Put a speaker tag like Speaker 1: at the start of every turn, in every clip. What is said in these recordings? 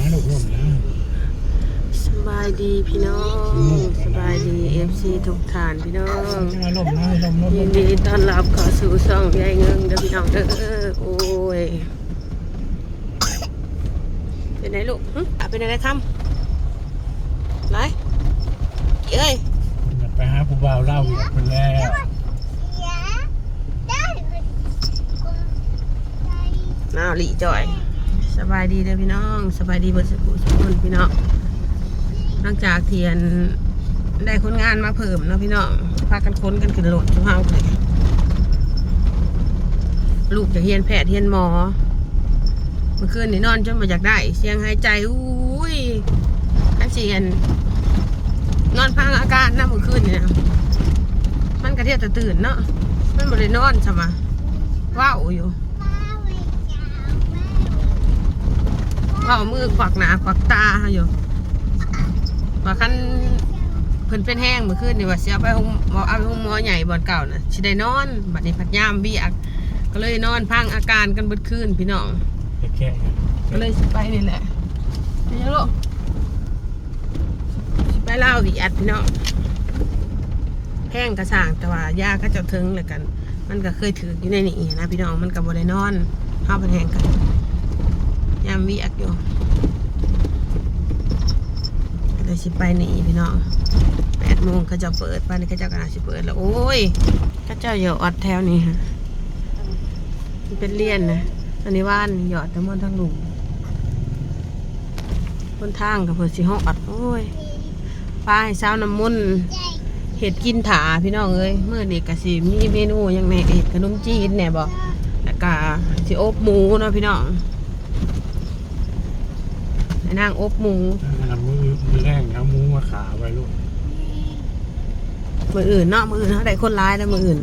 Speaker 1: นะลูกร่มนะ
Speaker 2: สบายดีพี่น้องสบายดีเอฟซีทุกท่านพี่น้อง
Speaker 1: ให้ร่มนะให้ร่มร่ม
Speaker 2: ยินดีต้อนรับเข้าสู่ช่องยายเงิงเด้อพี่น้องเด้อโอ้ยเป็นไงลูกอะเป็นไงคำไหนเอ้ย
Speaker 1: อยไปหาผู้บ่าวเล่าอีกคนแล้ว
Speaker 2: น้าหลีจ่อย สบายดีเด้พี่น้องสบายดีบิดสุขสุขคนพี่น้องหลังจากเทียนได้คนงานมาเพิ่มเนาะพี่น้องพากันค้นกันขึ้นรถทุกเฮาเลยลูกจะเฮียนแพทย์เฮียนหมอ เมื่อคืนนี่นอนจนมาอยากได้ เสียงหายใจอุ้ยขันเสียน นอนพังอาการนะเมื่อคืนนี่นะมันกระเทียบแต่ตื่นเนาะมันบ่ได้นอนใช่ไหมว้าวอยู่ ว่าเอามือขวักหนาขวักตาอยู่ว่าคันเพิ่นเป็นแห้งเมื่อคืนนี่ว่าเสียไปห้องหมอเอาไปห้องหมอใหญ่บ่อนเก่าน่ะสิได้นอนบัดนี้พัดยามเบียกก็เลยนอนพังอาการกันเบิดคืนพี่น้อง
Speaker 1: แค่
Speaker 2: ก็เลยสิไปนี่แหละนี่ลูกสิไปเล่าวีอัดพี่น้องแห้งกระสางแต่ว่ายาก็จะถึงเลยกัน มันก็เคยถืออยู่ในนี่นะพี่น้องมันก็บ่ได้นอนเฮาเป็นแห้งกัน ยามวิอักอยู่เดี๋ยวสิไปนี่พี่น้องแปดโมงเขาจะเปิดป้านนี้เขาจะกำลังสิเปิดแล้ว โอ้ยเขาเจ้าหยอดแถวนี้ฮะมันเป็นเลี่ยนนะอันนี้ว่านหยอดแต่มอนทั้งหลุมบนทางกับเพื่อสิห้องอัดโอ้ยป้าให้เช้าน้ำมุนเห็ดกินถาพี่น้องเอ้ยเมื่อเด็กกะสิมีเมนูยังไงเห็ดขนมจีนแหน่ยบอกแล้วก็สิอบหมูเนาะพี่น้อง นางอบหมู
Speaker 1: นั้นมือมือแรกเอามุ้งมาขาไว้ลูก
Speaker 2: มืออื่นเนาะมืออื่นเขาได้คนร้ายแล้วมืออื่น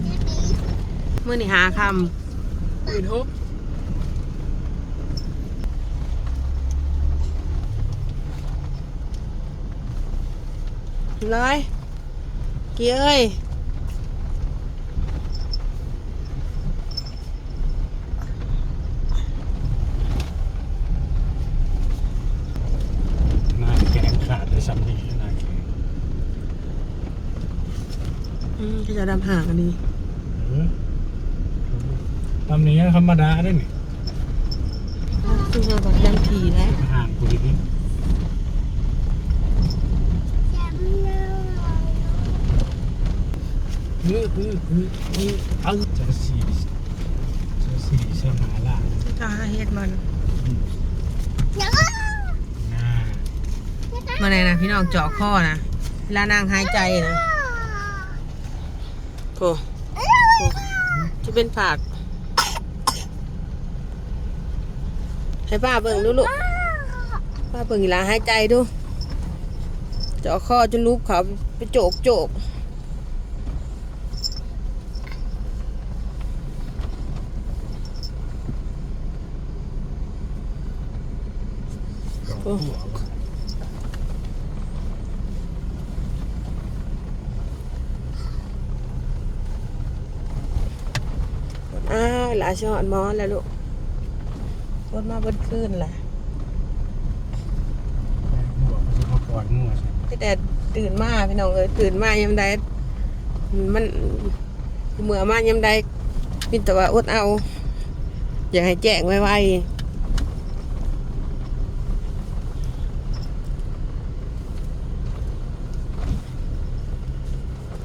Speaker 2: มือนี่หาคำอื่นฮบร้อยเกี้ยเอ้ย
Speaker 1: หน้าแกงขาดได้ซ้ำดีหน้าแกง
Speaker 2: อืมจะดำห่างกันดี
Speaker 1: เออตำนี้ธรรมดาได้นี่
Speaker 2: ซึ่งเราแบบดำทีแล้ว
Speaker 1: ห่างกูดิพี่คือคือคือคือเอาจะสี่จะสี่เสมาล่า
Speaker 2: จะหาเฮ็ดมัน
Speaker 1: หน้า
Speaker 2: มาไหนนะพี่น้องเจาะข้อนะเวลานางหายใจนะ โอ้โหจะเป็นผากให้ป้าเบิ่งดูลูก ป้าเบิ่งอีหลาหายใจดูเจาะข้อจนรูปเขาไปโจกโจกโอ้ อ้าวหลาชอนมอนแล้วลูกรถมาบนคืนแหละ
Speaker 1: หัวเขาจะมาปล่อยมั่วใช่ไหม
Speaker 2: แต่ตื่นมาพี่น้องเอ้ยตื่นมายามใดมันเมื่อมายามใดมีแต่ว่าอดเอา อยากให้แจ้งไวๆ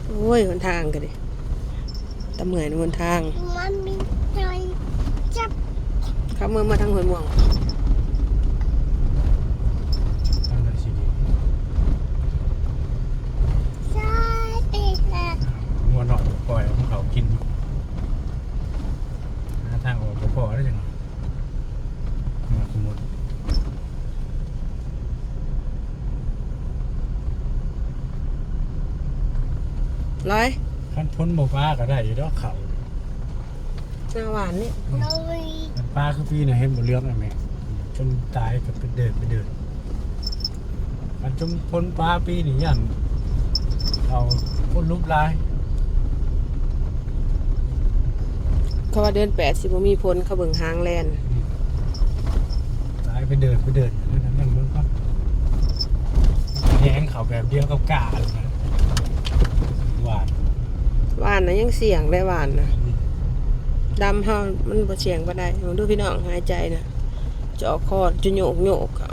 Speaker 2: โอ้ยหนทางกันดิตะเหมื่อยในหนทาง
Speaker 3: มันมีใจจับ
Speaker 2: เขาเมื่อมาทางหัวยม่วง
Speaker 1: ทำได้สิดี
Speaker 3: ใช่ติดแหละ
Speaker 1: งัวหน่อยปล่อยของเขากินอยู่หาทางออกก็พอได้จังมาสมมติ
Speaker 2: ร้อย
Speaker 1: ขั้นพ้นบ่ป้าก็ได้อยู่ดอกเขา
Speaker 2: หน้าหวานนี่
Speaker 3: เราเลย
Speaker 1: มันป้าคือพี่เนี่ยเห็นบ่เรื่องอะแม่จนตายก็ไปเดินไปเดินมันจนพ้นป้าปีนี่ยันเอาคนรูปลาย
Speaker 2: เขาว่าเดือนแปดสิบมีพ้นเขาเบิ่งหางแลน
Speaker 1: ตายไปไปเดินไปเดินนั่นนั่นนั่นมันก็แย้งเขาแบบเดียวกับกาเลยนะหวาน
Speaker 2: หวานนะยังเสียงได้หวานนะ ดำเฮามันบ่เสียงบ่ได้ลองดูพี่น้องหายใจนะจะออกคอจะโยกโยกเขา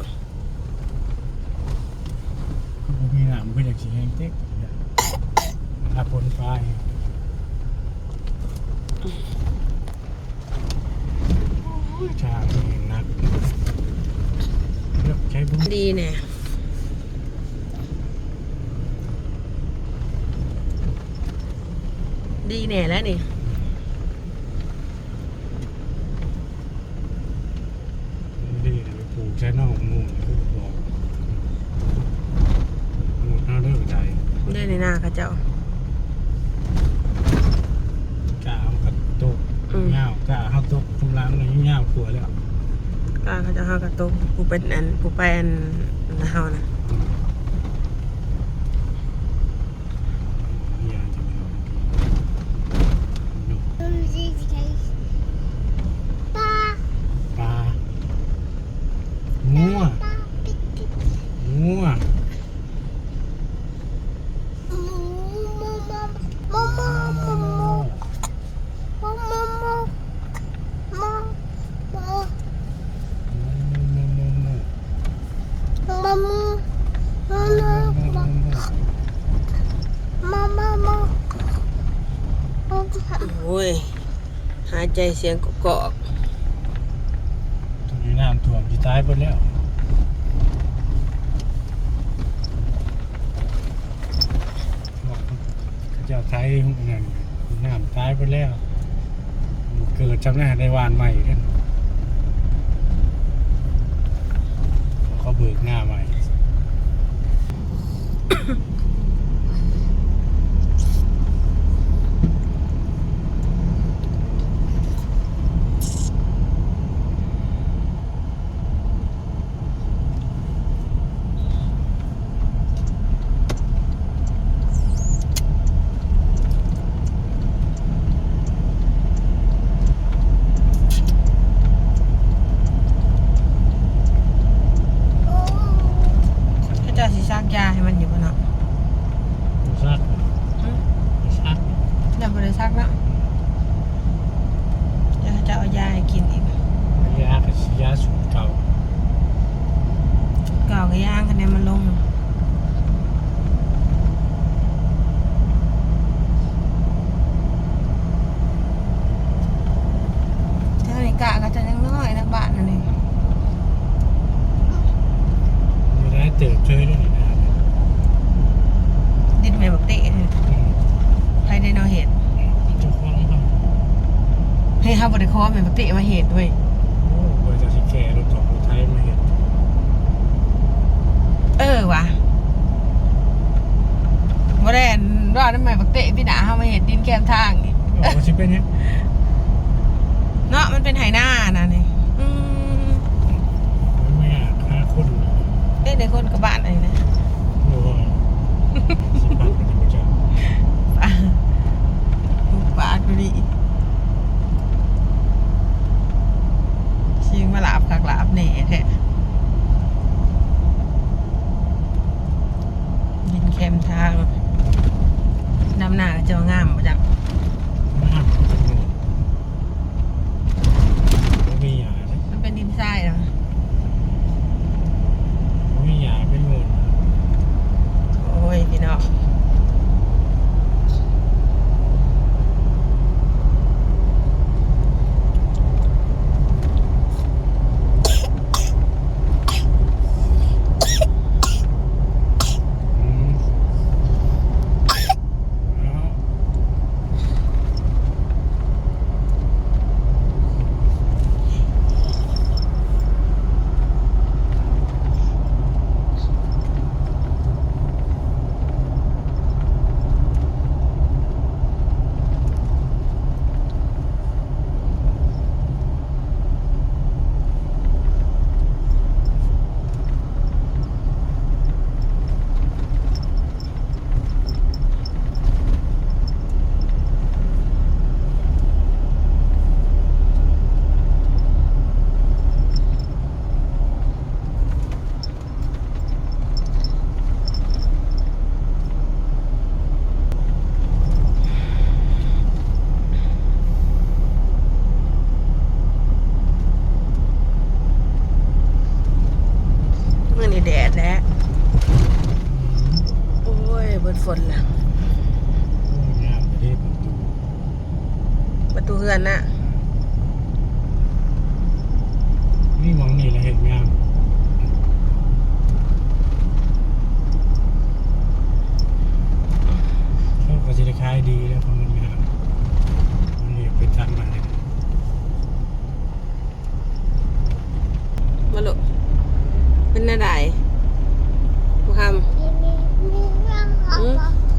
Speaker 1: บ่มีหนามก็อยากสีแห้งเต็กอาปนปลายชาเองนักเลือกใช้บุ้ง
Speaker 2: ดีเนี่ยดีแน่แล้วนี่
Speaker 1: ดีนะไปปลูก ใช้นอกงูคือบอกงูน่าเลิกใจ
Speaker 2: ได้ในหน้าเขาเจ้ากะ
Speaker 1: เอากระตุก
Speaker 2: อืม
Speaker 1: เงาวกะเอาตกกำลังในเงาวกลัวแล้ว
Speaker 2: กลางเขาเจะเฮากระตุกผู้เป็นอันผู้ไปอันนะเฮานะ
Speaker 3: ใจ
Speaker 2: เสียงกอก
Speaker 1: ตรงนี้น้ำท่วมที่ตายไปแล้วเขาจะไทยนั่นน้ำตายไปแล้ว เกิดจำหน้าได้วานใหม่ขึ้นเขาเบิกหน้าใหม่
Speaker 2: ๆเขาเจ้าสิซักยาให้มันอยู่บ่เนาะ
Speaker 1: ดูซักดูซัก
Speaker 2: อย่าบ่ได้ซักเนาะเดี๋ยวเขาจะเอายาให้กินอีก
Speaker 1: ยากับยาสูตรเก่า
Speaker 2: เก่าก็ย่างคะแนนมันลงเท่านี้กะก็จะยังน้อยนะบ้านนั่นเอง
Speaker 1: ไม่ได้เติบช่วยด้วยนะ
Speaker 2: ดินแม่บักเตะเนี่ยใครได้เนอเห็ด
Speaker 1: เจ้าของเขา
Speaker 2: ให้เขาบริคอแม่บักเตะมาเห็ดด้วย
Speaker 1: โอ้บริษัทสิแก่รถของรถไทยมาเห็น
Speaker 2: เออว่ะบ่ได้อันว่าทำไมบักเตะพี่หนาเขามาเห็ดดินแคมทางนี่
Speaker 1: บอกว่าชิเป็นยัง
Speaker 2: เนาะมันเป็นไหหน้านะนี่อืม
Speaker 1: ไม่อยากฆ่าคน
Speaker 2: เอ๊ะในคนกับบ้านอะไรนะ
Speaker 1: โอ้ยสิบบาทก็จะไม่เจอ
Speaker 2: ป่าปลูกปากดูดิ แดดแล้วโอ้ยเบิดฝนละ
Speaker 1: โอ้ยงามประเทศประตู
Speaker 2: ประตูเฮือนน่ะ
Speaker 1: นี่มองนี่แหละเห็นงามเขาก็จะได้ขายดีแล้วเพราะมันงามมันเห็นไปทางมันเลย
Speaker 2: มาลุเป็นหน้าใดมาค
Speaker 3: มีมีมีเรื่องอะไร
Speaker 2: อืมำ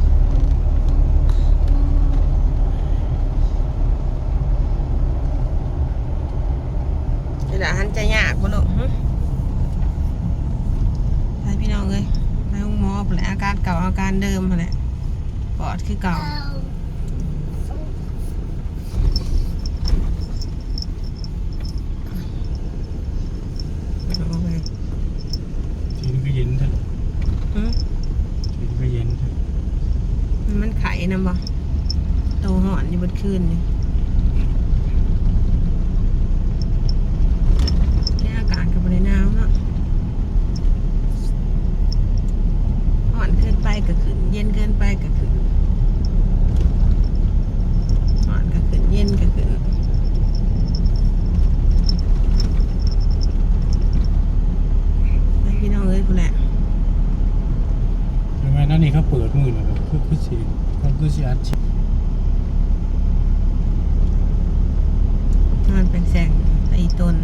Speaker 2: เดี๋ยวหันใจยากมาลุหึไปพี่น้องเลยไปห้องหมอไปแล้วอา การเก่าอาการเดิมมาแหละปอดคือเก่าเอาไป
Speaker 1: ทีนี้ก็เย็นเถอะ
Speaker 2: หึ
Speaker 1: ทีนี้ก็เย็นเถอะ
Speaker 2: มันไข่นำบ่โตหอนอยู่บนคืนนี่แค่อากาศกับบริหนาวเนาะหอนเกินไปก็ขึ้น เย็นเกิน ไปก็ขึ้นหอนก็ขึ้นเย็นก็ขึ้นไปพี่น้องเอ้ยพูนแหละ
Speaker 1: ทำไมนั่นนี่เขาเปิดมือหน่อยคือคือสีเขาคือสีอัดชิ
Speaker 2: นอนเป็นแสงตีตน